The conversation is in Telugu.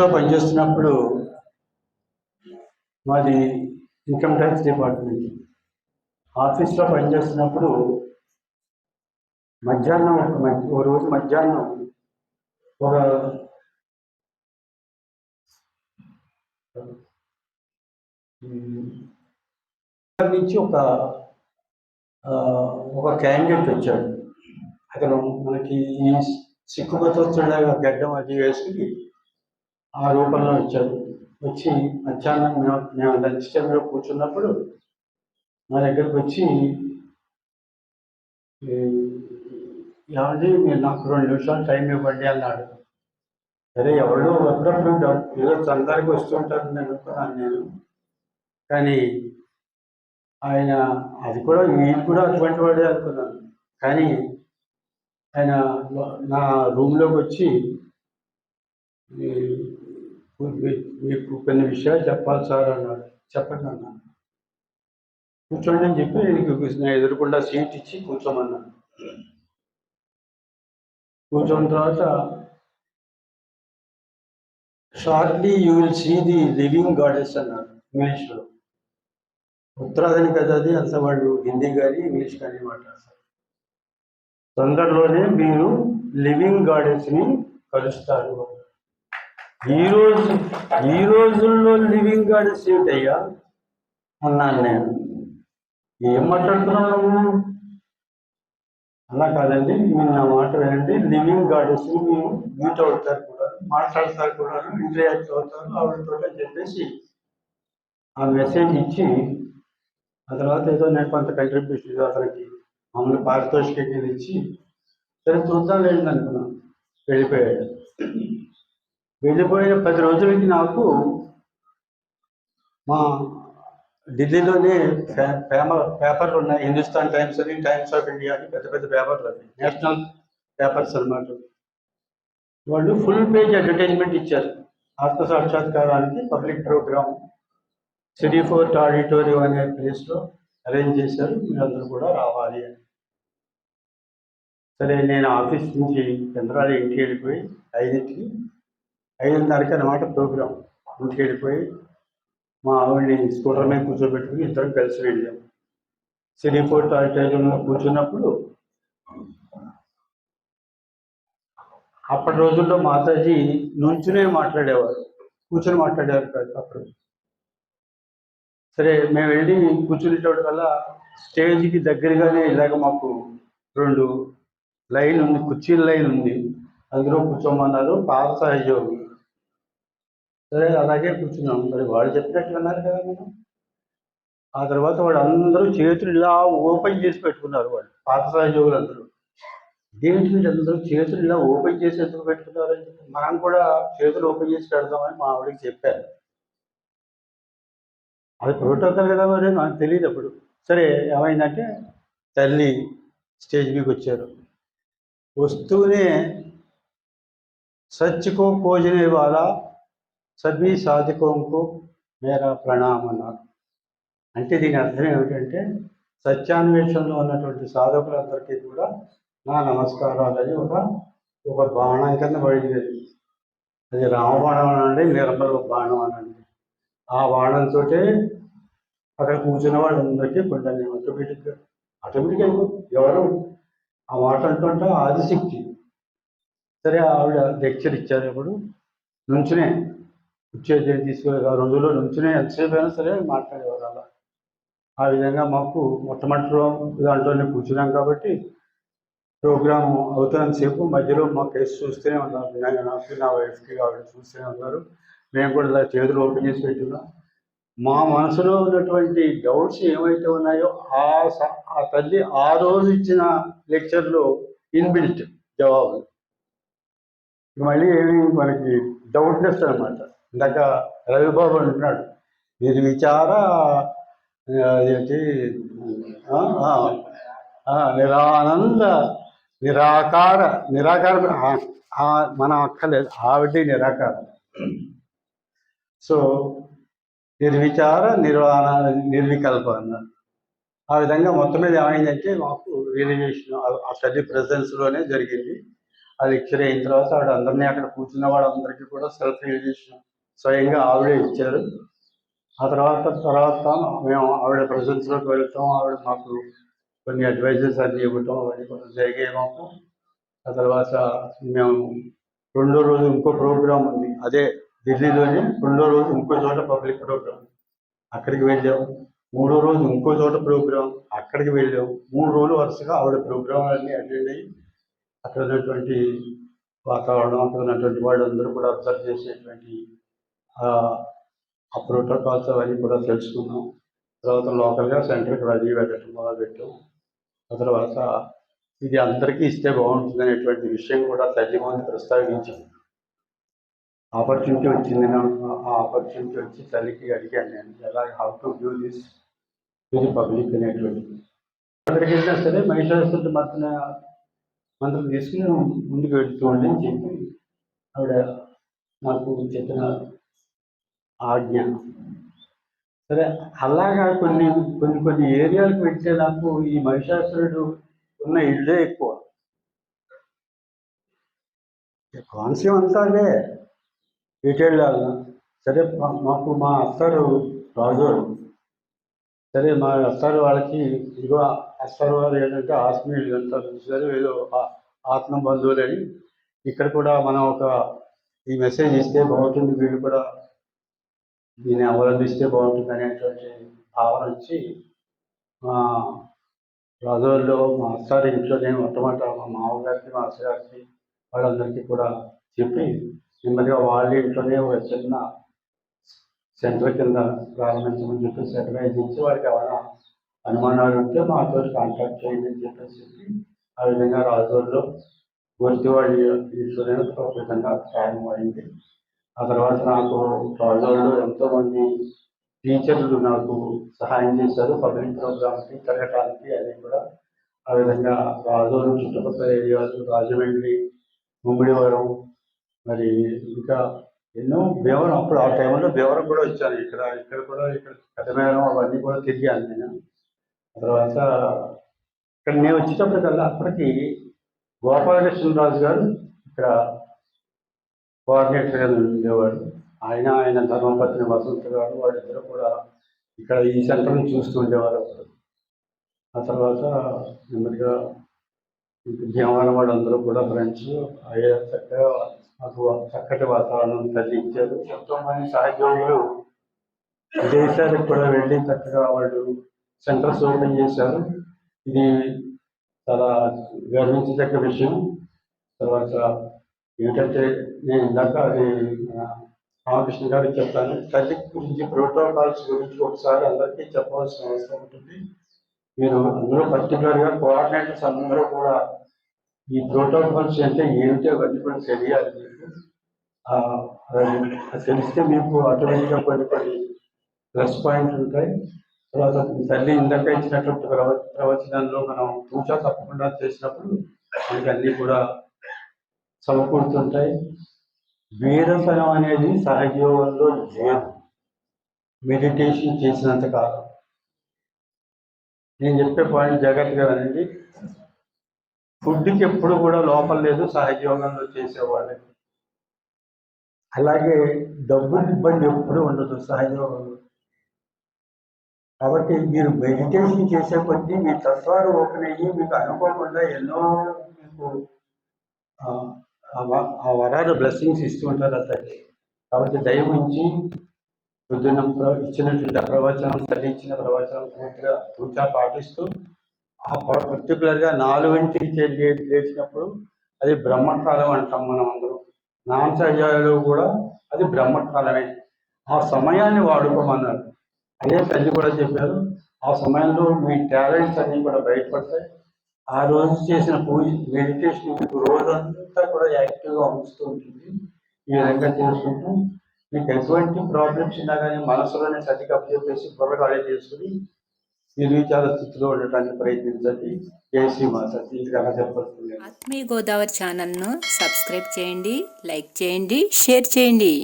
ఆఫీస్లో పనిచేస్తున్నప్పుడు మాది ఇన్కమ్ ట్యాక్స్ డిపార్ట్మెంట్ ఆఫీస్లో పనిచేస్తున్నప్పుడు మధ్యాహ్నం ఒక ఓ రోజు మధ్యాహ్నం ఒక నుంచి ఒక ఒక క్యాండిడేట్ వచ్చాడు. అతను మనకి ఈ సిక్కుబతొచ్చులాగా గడ్డం అది వేసుకుని ఆ రూపంలో వచ్చాడు వచ్చి మధ్యాహ్నం మేము లంచ్ టైంలో కూర్చున్నప్పుడు మా దగ్గరకు వచ్చి "ఏ, ఏమండి మీరు నాకు రెండు నిమిషాలు టైం ఇవ్వండి అన్నాడు. సరే ఎవరు అప్పుడప్పుడు ఏదో చందానికి వస్తుంటారని అనుకున్నాను నేను. కానీ ఆయన అది కూడా నేను కూడా అటువంటి వాడే అనుకున్నాను. కానీ ఆయన నా రూమ్లోకి వచ్చి మీకు కొన్ని విషయాలు చెప్పాలి సార్ అన్నాడు చెప్పండి అన్నాను కూర్చోండి అని చెప్పి నేను నా ఎదురుకుండా సీట్ ఇచ్చి కూర్చోమన్నాను కూర్చున్న తర్వాత shortly you will see the living goddess అన్నారు ఇంగ్లీష్లో. ఉత్తరాదిని కదా అది? అంత వాళ్ళు హిందీ కానీ ఇంగ్లీష్ కానీ మాట్లాడతారు. తొందరలోనే మీరు లివింగ్ గాడెస్ని కలుస్తారు. ఈ రోజు ఈ రోజుల్లో లివింగ్ గాడెస్ ఏమిటయ్యా అన్నాను నేను. ఏం మాట్లాడుతున్నావు నువ్వు? అలా కాదండి మీరు నా మాట వినండి. లివింగ్ గాడెస్ మీరు మీట్ అవుతారు కూడా మాట్లాడతారు కూడా ఇంటరాక్ట్ అవుతారు ఆవిడతో చెప్పేసి ఆ మెసేజ్ ఇచ్చి ఆ తర్వాత ఏదో నేను కొంత కంట్రిబ్యూషన్ అతనికి మామూలు పారితోషికం ఇచ్చి సరే చూద్దాం లేదు అనుకున్నాను వెళ్ళిపోయాడు. వెళ్ళిపోయిన పది రోజులకి నాకు మా ఢిల్లీలోనే పేపర్ పేపర్లు ఉన్నాయి. హిందుస్థాన్ టైమ్స్ అని టైమ్స్ ఆఫ్ ఇండియా అని పెద్ద పెద్ద పేపర్లు అవి నేషనల్ పేపర్స్ అనమాట వాళ్ళు ఫుల్ పేజ్ అడ్వర్టైజ్మెంట్ ఇచ్చారు. ఆత్మ సాక్షాత్కారానికి public programme city fort auditorium అనే ప్లేస్లో అరేంజ్ చేశారు. మీరందరూ కూడా రావాలి అని. సరే నేను ఆఫీస్ నుంచి చంద్రాల ఇంటికి వెళ్ళిపోయి ఐదింటికి ఐదున్నరకి అనమాట ప్రోగ్రాం. ఇంటికి వెళ్ళిపోయి మా ఆవిడని స్కూటర్ మీద కూర్చోబెట్టుకుని ఇద్దరం కలిసి వెళ్ళాం. సిటీ ఫోర్ట్ ఆడిటోరియంలో కూర్చున్నప్పుడు అప్పటి రోజుల్లో మాతాజీ నుంచునే మాట్లాడేవారు. కూర్చొని మాట్లాడేవారు కాదు అప్పుడు. సరే మేము వెళ్ళి కూర్చునేటప్పుడు వల్ల స్టేజ్కి దగ్గరగానే ఇలాగ మాకు రెండు లైన్ ఉంది కుర్చీల లైన్ ఉంది. అందులో కూర్చోమన్నారు పాత సహజోగులు సరే అలాగే కూర్చున్నాం. మరి వాళ్ళు చెప్పినట్టు అన్నారు కదా మేము ఆ తర్వాత వాడు అందరూ చేతులు ఇలా ఓపెన్ చేసి పెట్టుకున్నారు వాళ్ళు పాత సహయోగులు అందరూ దేనికి మీరు అందరూ చేతులు ఇలా ఓపెన్ చేసి ఎందుకు పెట్టుకున్నారు అని చెప్పి మనం కూడా చేతులు ఓపెన్ చేసి పెడదామని మా ఆవిడకి చెప్పాను. అది ప్రోటోకాల్ కదా మరి నాకు తెలియదు అప్పుడు. సరే ఏమైందంటే తల్లి స్టేజ్ మీదకి వచ్చారు. వస్తూనే సచ్చుకో కోజనే వాళ్ళ సభీ సాధికోంకు మేరా ప్రణామం అన్నారు అంటే దీని అర్థం ఏమిటంటే సత్యాన్వేషణలో ఉన్నటువంటి సాధకులందరికీ కూడా నా నమస్కారాలని ఒక ఒక బాణం కింద బయలుదేరి అది రామబాణం అనండి నిర్మల బాణం అనండి. ఆ బాణంతో అక్కడ కూర్చున్న వాళ్ళందరికీ కొండని ఆటోమేటిక్గా ఆటోమేటిక్గా ఎవరు? ఆ మాట అంటుంటే ఆదిశక్తి. సరే ఆవిడ లెక్చర్ ఇచ్చారు ఇప్పుడు. నుంచునే వచ్చేది తీసుకునే ఆ రోజుల్లో నుంచునే ఎంతసేపు అయినా సరే మాట్లాడేవారు అలా. ఆ విధంగా మాకు మొట్టమొదటిలో దాంట్లోనే కూర్చున్నాం కాబట్టి ప్రోగ్రామ్ అవుతున్నంతసేపు మధ్యలో మా కేసు చూస్తూనే ఉన్నారు నేను నాకు నా వైఫ్కి ఆవిడ చూస్తూనే ఉన్నారు. మేము కూడా ఇలా చేతులు ఓపెన్ చేసి పెట్టున్నాం. మా మనసులో ఉన్నటువంటి డౌట్స్ ఏవైతే ఉన్నాయో ఆ స- ఆ తల్లి ఆ రోజు ఇచ్చిన లెక్చర్లో ఇన్బిల్ట్ జవాబులు మళ్ళీ ఏమి మనకి డౌట్నెస్ అనమాట ఇందాక రవిబాబు అంటున్నాడు మీరు విచార ఏంటి నిరానంద నిరాకార నిరాకారం మనం అక్కర్లేదు ఆవిడ నిరాకారం. సో నిర్విచార నిర్వాణ నిర్వికల్ప అన్నారు. ఆ విధంగా మొత్తం మీద ఏమైందంటే మాకు రియలైజేషన్ ఆ తల్లి ప్రెసెన్స్లోనే జరిగింది. ఆ లెక్చర్ అయిన తర్వాత ఆవిడ అందరినీ అక్కడ కూర్చున్న వాళ్ళందరికీ కూడా సెల్ఫ్ రియలైజేషన్ స్వయంగా ఆవిడే ఇచ్చారు. ఆ తర్వాత తర్వాత మేము ఆవిడ ప్రజెన్స్లోకి వెళ్తాం. ఆవిడ మాకు కొన్ని అడ్వైజెస్ అన్నీ ఇవ్వటం అవన్నీ కూడా జరిగాయి మాకు. ఆ తర్వాత మేము రెండో రోజు ఇంకో ప్రోగ్రామ్ ఉంది. అదే ఢిల్లీలోనే రెండో రోజు ఇంకో చోట పబ్లిక్ ప్రోగ్రామ్ అక్కడికి వెళ్ళాం. మూడో రోజు ఇంకో చోట ప్రోగ్రాం అక్కడికి వెళ్ళాం. మూడు రోజులు వరుసగా ఆవిడ ప్రోగ్రాంలన్నీ అటెండ్ అయ్యి అక్కడ ఉన్నటువంటి వాతావరణం అక్కడ ఉన్నటువంటి వాళ్ళందరూ కూడా అబ్జర్వ్ చేసేటువంటి ఆ ప్రోటోకాల్స్ అవన్నీ కూడా తెలుసుకున్నాం. తర్వాత లోకల్గా సెంటర్కి వెళ్ళి వెళ్ళటం మొదలుపెట్టాం. ఆ తర్వాత ఇది అందరికీ ఇస్తే బాగుంటుంది అనేటువంటి విషయం కూడా తల్లి మంది ప్రస్తావించాం. ఆపర్చునిటీ వచ్చింది ఆ ఆపర్చునిటీ వచ్చి తల్లికి అడిగాను నేను ఎలా how to do this to the public అనేటువంటి ఎక్కడికి వెళ్ళినా సరే మహిళాసుల మధ్యన మంత్రం తీసుకుని ముందుకు వెళ్తూ ఉండి చెప్పి ఆవిడ నాకు చెప్పిన ఆజ్ఞ. సరే అలాగా కొన్ని కొన్ని కొన్ని ఏరియాలకు వెళ్తే నాకు ఈ మహిషాసురుడు ఉన్న ఇళ్ళే ఎక్కువ. కాన్సెప్ట్ అంతా అదే. డీటెయిల్ సరే మాకు మా అత్తారు రాజు సరే మా అత్తారు వాళ్ళకి ఇదిగో అత్తారు వాళ్ళు ఏంటంటే ఆత్మీయులు అంతా చూసారు ఏదో ఆ- ఆత్మ బంధువులని ఇక్కడ కూడా మనం ఒక ఈ మెసేజ్ ఇస్తే బాగుంటుంది వీళ్ళు కూడా దీన్ని అవలంబిస్తే బాగుంటుంది అనేటువంటి భావన వచ్చి మా రాజుల్లో మా అత్తారి ఇంట్లో నేను మొట్టమొదట మా మామగారికి మా గారికి వాళ్ళందరికీ కూడా చెప్పి నెమ్మదిగా వాళ్ళ ఇంట్లోనే ఒక చిన్న సెంటర్ కింద ప్రారంభించమని చెప్పేసి అడ్వైజ్ ఇచ్చి వారికి ఏమైనా అనుమానాలు ఉంటే మాతో కాంటాక్ట్ చేయండి అని చెప్పేసి చెప్పి ఆ విధంగా రాజోల్లో గుర్తి వాళ్ళ ఇంట్లోనే ఒక విధంగా ప్రారంభమైంది. ఆ తర్వాత నాకు రాజుల్లో ఎంతోమంది టీచర్లు నాకు సహాయం చేశారు. పబ్లిక్ ప్రోగ్రామ్కి తిరగటానికి అది కూడా ఆ విధంగా రాజోలు చుట్టుపక్కల ఏరియాలు రాజమండ్రి ముమ్మిడివరం మరి ఇంకా ఎన్నో భీవరం. అప్పుడు ఆ టైంలో భీవరం కూడా వచ్చాను. ఇక్కడ ఇక్కడ కూడా ఇక్కడ కథమేరం అవన్నీ కూడా తిరిగాను నేను. ఆ తర్వాత ఇక్కడ నేను వచ్చేటప్పటికల్లా అప్పటికి గోపాలకృష్ణరాజు గారు ఇక్కడ కోఆర్డినేటర్గా ఉండేవాడు. ఆయన ఆయన ధర్మపత్ని వసంత గారు వాళ్ళిద్దరు కూడా ఇక్కడ ఈ సెంటర్ని చూస్తూ ఉండేవారు అప్పుడు. ఆ తర్వాత నెమ్మదిగా ఇంక భీమవరం వాళ్ళందరూ కూడా ఫ్రెండ్స్ అయ్యే చక్కగా మాకు చక్కటి వాతావరణం తగ్గించారు ఎంతో మంది సహోద్యోగులు విదేశాలకు కూడా వెళ్ళి చక్కగా వాళ్ళు సెంటర్స్ ఓపెన్ చేశారు. ఇది చాలా గర్వించదగ్గ విషయం. తర్వాత ఏంటంటే నేను ఇందాక రామకృష్ణ గారికి చెప్తాను తల్లి గురించి ప్రోటోకాల్స్ గురించి ఒకసారి అందరికీ చెప్పవలసిన అవసరం ఉంటుంది. మీరు అందరూ పర్టికులర్గా కోఆర్డినేటర్స్ అందరూ కూడా ఈ ప్రోటోకాల్స్ అంటే ఏమిటో అవన్నీ కూడా తెలియాలి మీకు. అది తెలిస్తే మీకు ఆటోమేటిక్గా కొన్ని కొన్ని ప్లస్ పాయింట్లు ఉంటాయి. తర్వాత తల్లి ఇందాక ఇచ్చినటువంటి ప్రవ ప్రవచనంలో మనం పూజ తప్పకుండా చేసినప్పుడు మనకి అన్నీ కూడా సమకూరుతుంటాయి. వీరతనం అనేది సహజీవనంలో లేదు. మెడిటేషన్ చేసినంత కాలం నేను చెప్పే పాయింట్ జాగ్రత్తగా వినండి. ఫుడ్కి ఎప్పుడు కూడా లోపం లేదు సహజయోగంలో చేసేవాళ్ళకి అలాగే డబ్బు ఇబ్బంది ఎప్పుడు ఉండదు సహజయోగంలో కాబట్టి మీరు మెడిటేషన్ చేసే కొద్దీ మీ తత్వాలు ఓపెన్ అయ్యి మీకు అనుకోకుండా ఎన్నో మీకు ఆ, వ- ఆ వరాలు బ్లెస్సింగ్స్ ఇస్తూ ఉంటారు అతనికి కాబట్టి దయవుంచి పొద్దున్న ప్ర- ఇచ్చినటువంటి ఆ ప్రవచనం తల్లి ఇచ్చిన ప్రవచనం పూర్తిగా పూర్తిగా పాటిస్తూ ఆ పర్టికులర్గా నాలుగింటికి చెల్లి లేచినప్పుడు అది బ్రహ్మకాలం అంటాం మనం అందరూ. నామచర్యాలలో కూడా అది బ్రహ్మకాలమే. ఆ సమయాన్ని వాడుకోమన్నారు. అదే తల్లి కూడా చెప్పారు ఆ సమయంలో మీ టాలెంట్స్ అన్నీ కూడా బయటపడతాయి. ఆ రోజు చేసిన పూజ మెడిటేషన్ మీకు రోజంతా కూడా యాక్టివ్గా ఉంచుతూ ఉంటుంది. ఈ విధంగా చేసుకుంటూ మీకు ఎటువంటి ప్రాబ్లమ్స్ ఉన్నా కానీ మనసులోనే సతికి చెప్పేసి బుర్రగాడే చేసుకుని నిర్విచార స్థితిలో ఉండటానికి ప్రయత్నించండి. జై శ్రీమాత ఇంతకన్నా చెప్పాల్సింది. ఆత్మీయ గోదావరి ఛానల్ను సబ్స్క్రైబ్ చేయండి లైక్ చేయండి షేర్ చేయండి.